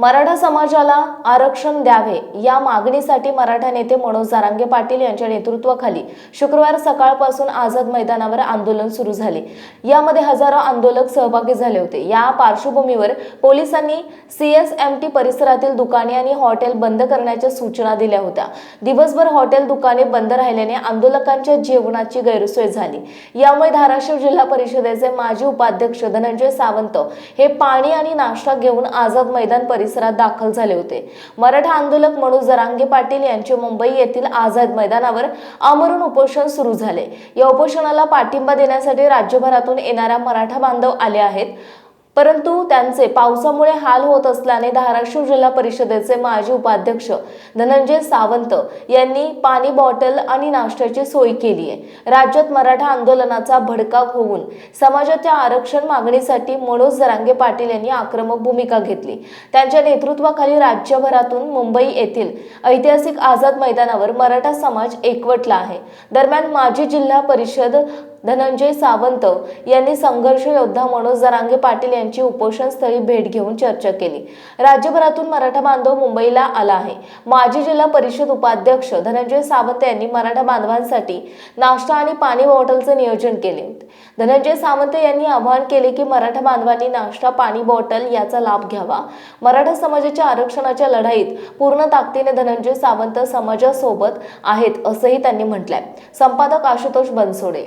मराठा समाजाला आरक्षण द्यावे या मागणीसाठी मराठा नेते मनोज जारांगे पाटील यांच्या नेतृत्वाखाली शुक्रवार सकाळपासून आझाद मैदानावर आंदोलन सुरू झाले. यामध्ये हजारो आंदोलक सहभागी झाले होते. या पार्श्वभूमीवर पोलिसांनी सीएसएमटी परिसरातील दुकाने आणि हॉटेल बंद करण्याच्या सूचना दिल्या होत्या. दिवसभर हॉटेल दुकाने बंद राहिल्याने आंदोलकांच्या जेवणाची गैरसोय झाली. यामुळे धाराशिव जिल्हा परिषदेचे माजी उपाध्यक्ष धनंजय सावंत हे पाणी आणि नाश्ता घेऊन आझाद मैदान परिसरात दाखल झाले होते. मराठा आंदोलक मनोज जरांगे पाटील यांचे मुंबई येथील आझाद मैदानावर आमरण उपोषण सुरू झाले. या उपोषणाला पाठिंबा देण्यासाठी राज्यभरातून येणाऱ्या मराठा बांधव आले आहेत. परंतु त्यांचे पावसामुळे हाल होत असल्याने धाराशिव जिल्हा परिषदेचे माजी उपाध्यक्ष धनंजय सावंत यांनी पाणी बॉटल आणि नाश्त्याची सोय केली आहे. राज्यात मराठा आंदोलनाचा भडका होऊन समाजाच्या आरक्षण मागणीसाठी मनोज जरांगे पाटील यांनी आक्रमक भूमिका घेतली. त्यांच्या नेतृत्वाखाली राज्यभरातून मुंबई येथील ऐतिहासिक आझाद मैदानावर मराठा समाज एकवटला आहे. दरम्यान माजी जिल्हा परिषद धनंजय सावंत यांनी संघर्ष योद्धा मनोज जरांगे पाटील यांनी यांची उपोषण स्थळी भेट घेऊन चर्चा केली. राज्यभरातून मराठा बांधव मुंबईला आला आहे. माजी जिल्हा परिषद उपाध्यक्ष धनंजय सावंत यांनी मराठा बांधवांसाठी नाश्ता आणि पाणी बॉटलचं नियोजन केले. धनंजय सावंत यांनी आवाहन केले की मराठा बांधवांनी नाश्ता पाणी बॉटल याचा लाभ घ्यावा. मराठा समाजाच्या आरक्षणाच्या लढाईत पूर्ण ताकदीने धनंजय सावंत समाजासोबत आहेत असंही त्यांनी म्हटलंय. संपादक आशुतोष बनसोडे.